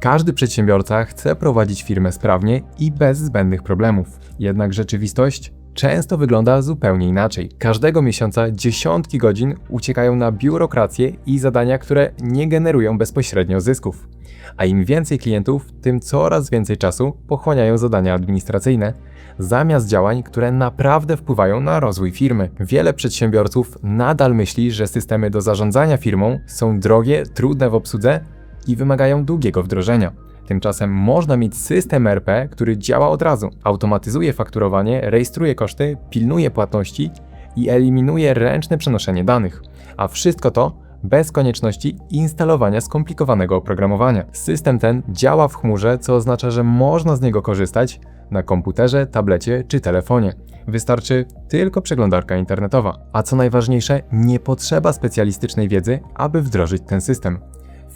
Każdy przedsiębiorca chce prowadzić firmę sprawnie i bez zbędnych problemów. Jednak rzeczywistość często wygląda zupełnie inaczej. Każdego miesiąca dziesiątki godzin uciekają na biurokrację i zadania, które nie generują bezpośrednio zysków. A im więcej klientów, tym coraz więcej czasu pochłaniają zadania administracyjne, zamiast działań, które naprawdę wpływają na rozwój firmy. Wiele przedsiębiorców nadal myśli, że systemy do zarządzania firmą są drogie, trudne w obsłudze i wymagają długiego wdrożenia. Tymczasem można mieć system RP, który działa od razu, automatyzuje fakturowanie, rejestruje koszty, pilnuje płatności i eliminuje ręczne przenoszenie danych. A wszystko to bez konieczności instalowania skomplikowanego oprogramowania. System ten działa w chmurze, co oznacza, że można z niego korzystać na komputerze, tablecie czy telefonie. Wystarczy tylko przeglądarka internetowa. A co najważniejsze, nie potrzeba specjalistycznej wiedzy, aby wdrożyć ten system.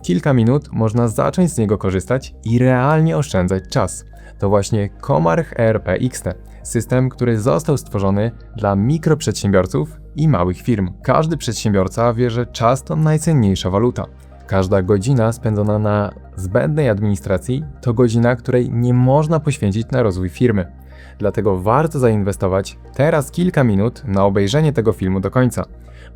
Kilka minut można zacząć z niego korzystać i realnie oszczędzać czas. To właśnie Comarch ERP XT, system, który został stworzony dla mikroprzedsiębiorców i małych firm. Każdy przedsiębiorca wie, że czas to najcenniejsza waluta. Każda godzina spędzona na zbędnej administracji to godzina, której nie można poświęcić na rozwój firmy. Dlatego warto zainwestować teraz kilka minut na obejrzenie tego filmu do końca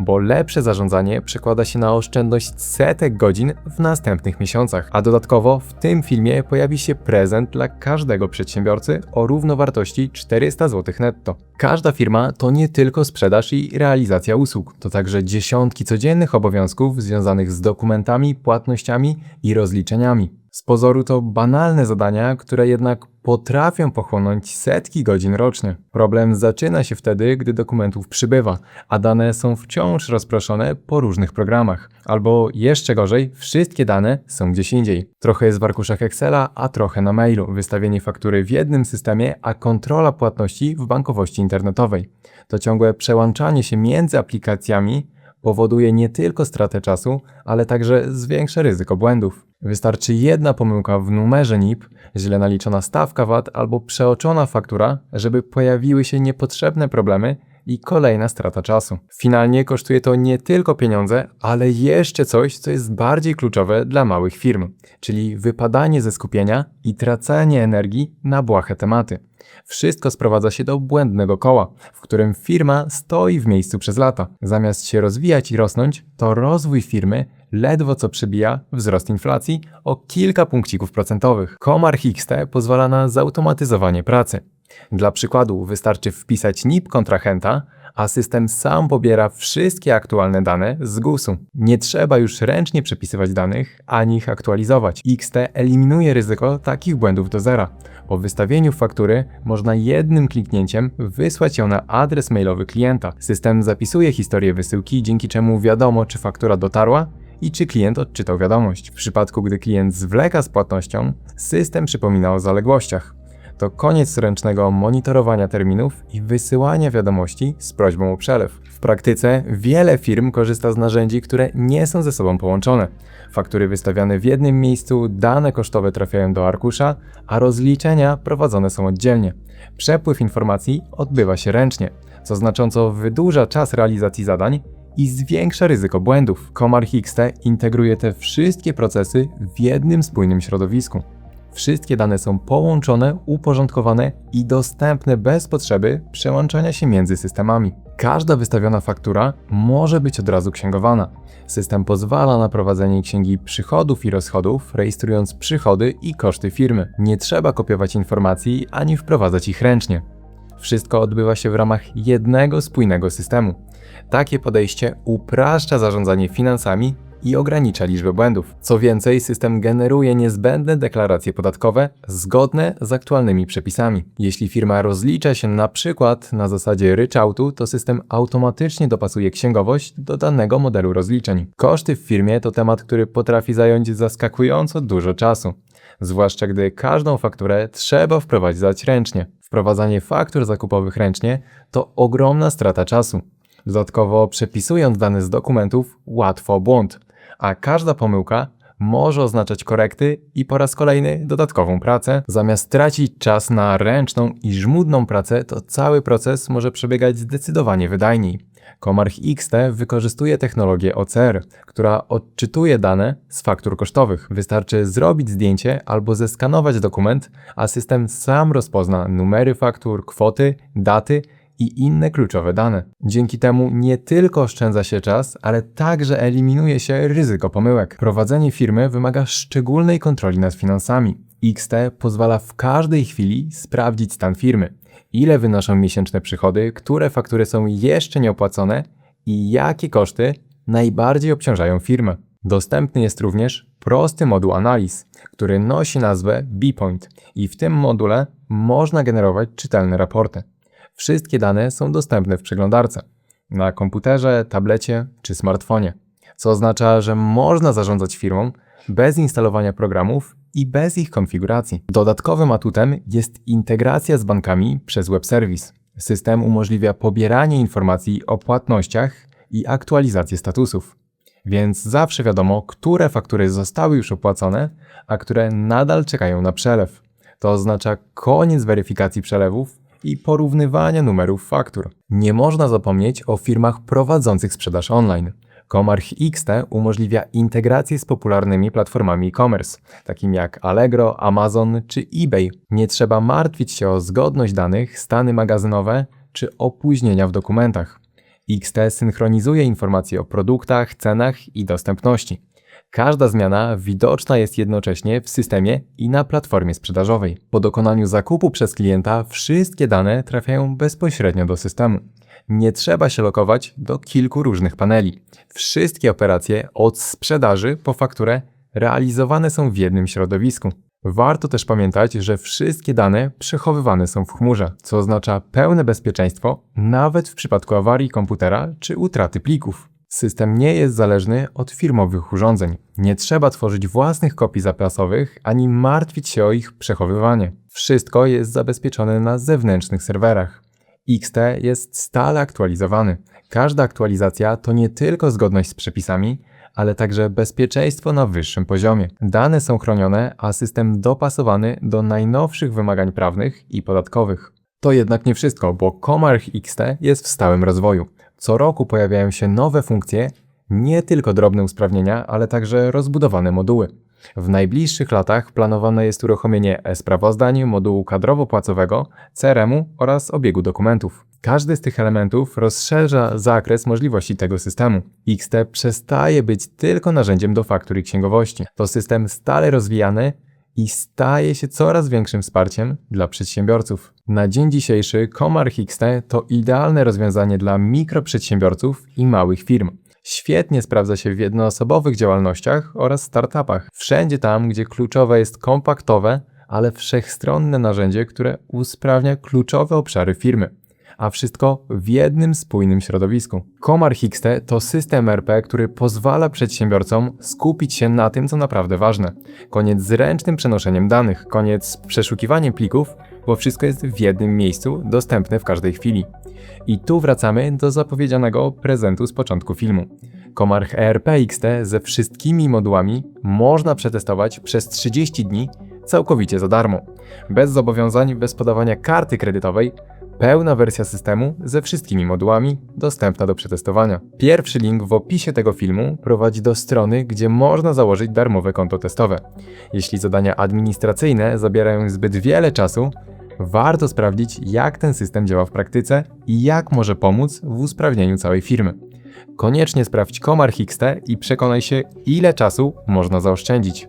bo lepsze zarządzanie przekłada się na oszczędność setek godzin w następnych miesiącach. A dodatkowo w tym filmie pojawi się prezent dla każdego przedsiębiorcy o równowartości 400 zł netto. Każda firma to nie tylko sprzedaż i realizacja usług, to także dziesiątki codziennych obowiązków związanych z dokumentami, płatnościami i rozliczeniami. Z pozoru to banalne zadania, które jednak potrafią pochłonąć setki godzin rocznie. Problem zaczyna się wtedy, gdy dokumentów przybywa, a dane są wciąż rozproszone po różnych programach. Albo jeszcze gorzej, wszystkie dane są gdzieś indziej. Trochę jest w arkuszach Excela, a trochę na mailu. Wystawienie faktury w jednym systemie, a kontrola płatności w bankowości internetowej. To ciągłe przełączanie się między aplikacjami powoduje nie tylko stratę czasu, ale także zwiększa ryzyko błędów. Wystarczy jedna pomyłka w numerze NIP, źle naliczona stawka VAT albo przeoczona faktura, żeby pojawiły się niepotrzebne problemy i kolejna strata czasu. Finalnie kosztuje to nie tylko pieniądze, ale jeszcze coś, co jest bardziej kluczowe dla małych firm, czyli wypadanie ze skupienia i tracenie energii na błahe tematy. Wszystko sprowadza się do błędnego koła, w którym firma stoi w miejscu przez lata. Zamiast się rozwijać i rosnąć, to rozwój firmy ledwo co przebija wzrost inflacji o kilka punkcików procentowych. Comarch XT pozwala na zautomatyzowanie pracy. Dla przykładu wystarczy wpisać NIP kontrahenta, a system sam pobiera wszystkie aktualne dane z GUS-u. Nie trzeba już ręcznie przepisywać danych ani ich aktualizować. XT eliminuje ryzyko takich błędów do zera. Po wystawieniu faktury można jednym kliknięciem wysłać ją na adres mailowy klienta. System zapisuje historię wysyłki, dzięki czemu wiadomo, czy faktura dotarła i czy klient odczytał wiadomość. W przypadku, gdy klient zwleka z płatnością, system przypomina o zaległościach. To koniec ręcznego monitorowania terminów i wysyłania wiadomości z prośbą o przelew. W praktyce wiele firm korzysta z narzędzi, które nie są ze sobą połączone. Faktury wystawiane w jednym miejscu, dane kosztowe trafiają do arkusza, a rozliczenia prowadzone są oddzielnie. Przepływ informacji odbywa się ręcznie, co znacząco wydłuża czas realizacji zadań i zwiększa ryzyko błędów. Comarch XT integruje te wszystkie procesy w jednym spójnym środowisku. Wszystkie dane są połączone, uporządkowane i dostępne bez potrzeby przełączania się między systemami. Każda wystawiona faktura może być od razu księgowana. System pozwala na prowadzenie księgi przychodów i rozchodów, rejestrując przychody i koszty firmy. Nie trzeba kopiować informacji ani wprowadzać ich ręcznie. Wszystko odbywa się w ramach jednego spójnego systemu. Takie podejście upraszcza zarządzanie finansami i ogranicza liczbę błędów. Co więcej, system generuje niezbędne deklaracje podatkowe zgodne z aktualnymi przepisami. Jeśli firma rozlicza się na przykład na zasadzie ryczałtu, to system automatycznie dopasuje księgowość do danego modelu rozliczeń. Koszty w firmie to temat, który potrafi zająć zaskakująco dużo czasu. Zwłaszcza gdy każdą fakturę trzeba wprowadzać ręcznie. Wprowadzanie faktur zakupowych ręcznie to ogromna strata czasu. Dodatkowo przepisując dane z dokumentów łatwo błąd, a każda pomyłka może oznaczać korekty i po raz kolejny dodatkową pracę. Zamiast tracić czas na ręczną i żmudną pracę, to cały proces może przebiegać zdecydowanie wydajniej. Comarch XT wykorzystuje technologię OCR, która odczytuje dane z faktur kosztowych. Wystarczy zrobić zdjęcie albo zeskanować dokument, a system sam rozpozna numery faktur, kwoty, daty i inne kluczowe dane. Dzięki temu nie tylko oszczędza się czas, ale także eliminuje się ryzyko pomyłek. Prowadzenie firmy wymaga szczególnej kontroli nad finansami. XT pozwala w każdej chwili sprawdzić stan firmy, ile wynoszą miesięczne przychody, które faktury są jeszcze nieopłacone i jakie koszty najbardziej obciążają firmę. Dostępny jest również prosty moduł analiz, który nosi nazwę BPoint i w tym module można generować czytelne raporty. Wszystkie dane są dostępne w przeglądarce na komputerze, tablecie czy smartfonie, co oznacza, że można zarządzać firmą bez instalowania programów i bez ich konfiguracji. Dodatkowym atutem jest integracja z bankami przez web service. System umożliwia pobieranie informacji o płatnościach i aktualizację statusów. Więc zawsze wiadomo, które faktury zostały już opłacone, a które nadal czekają na przelew. To oznacza koniec weryfikacji przelewów i porównywania numerów faktur. Nie można zapomnieć o firmach prowadzących sprzedaż online. Comarch XT umożliwia integrację z popularnymi platformami e-commerce, takimi jak Allegro, Amazon czy eBay. Nie trzeba martwić się o zgodność danych, stany magazynowe czy opóźnienia w dokumentach. XT synchronizuje informacje o produktach, cenach i dostępności. Każda zmiana widoczna jest jednocześnie w systemie i na platformie sprzedażowej. Po dokonaniu zakupu przez klienta wszystkie dane trafiają bezpośrednio do systemu. Nie trzeba się lokować do kilku różnych paneli. Wszystkie operacje od sprzedaży po fakturę realizowane są w jednym środowisku. Warto też pamiętać, że wszystkie dane przechowywane są w chmurze, co oznacza pełne bezpieczeństwo nawet w przypadku awarii komputera czy utraty plików. System nie jest zależny od firmowych urządzeń. Nie trzeba tworzyć własnych kopii zapasowych ani martwić się o ich przechowywanie. Wszystko jest zabezpieczone na zewnętrznych serwerach. XT jest stale aktualizowany. Każda aktualizacja to nie tylko zgodność z przepisami, ale także bezpieczeństwo na wyższym poziomie. Dane są chronione, a system dopasowany do najnowszych wymagań prawnych i podatkowych. To jednak nie wszystko, bo Comarch XT jest w stałym rozwoju. Co roku pojawiają się nowe funkcje, nie tylko drobne usprawnienia, ale także rozbudowane moduły. W najbliższych latach planowane jest uruchomienie e-sprawozdań, modułu kadrowo-płacowego, CRM-u oraz obiegu dokumentów. Każdy z tych elementów rozszerza zakres możliwości tego systemu. XT przestaje być tylko narzędziem do faktur i księgowości. To system stale rozwijany i staje się coraz większym wsparciem dla przedsiębiorców. Na dzień dzisiejszy Comarch XT to idealne rozwiązanie dla mikroprzedsiębiorców i małych firm. Świetnie sprawdza się w jednoosobowych działalnościach oraz startupach. Wszędzie tam, gdzie kluczowe jest kompaktowe, ale wszechstronne narzędzie, które usprawnia kluczowe obszary firmy a wszystko w jednym spójnym środowisku. Comarch XT to system RP, który pozwala przedsiębiorcom skupić się na tym, co naprawdę ważne. Koniec z ręcznym przenoszeniem danych, koniec z przeszukiwaniem plików, bo wszystko jest w jednym miejscu, dostępne w każdej chwili. I tu wracamy do zapowiedzianego prezentu z początku filmu. Comarch ERP XT ze wszystkimi modułami można przetestować przez 30 dni całkowicie za darmo. Bez zobowiązań, bez podawania karty kredytowej, Pełna wersja systemu ze wszystkimi modułami dostępna do przetestowania. Pierwszy link w opisie tego filmu prowadzi do strony, gdzie można założyć darmowe konto testowe. Jeśli zadania administracyjne zabierają zbyt wiele czasu, warto sprawdzić, jak ten system działa w praktyce i jak może pomóc w usprawnieniu całej firmy. Koniecznie sprawdź Comarch XT i przekonaj się, ile czasu można zaoszczędzić.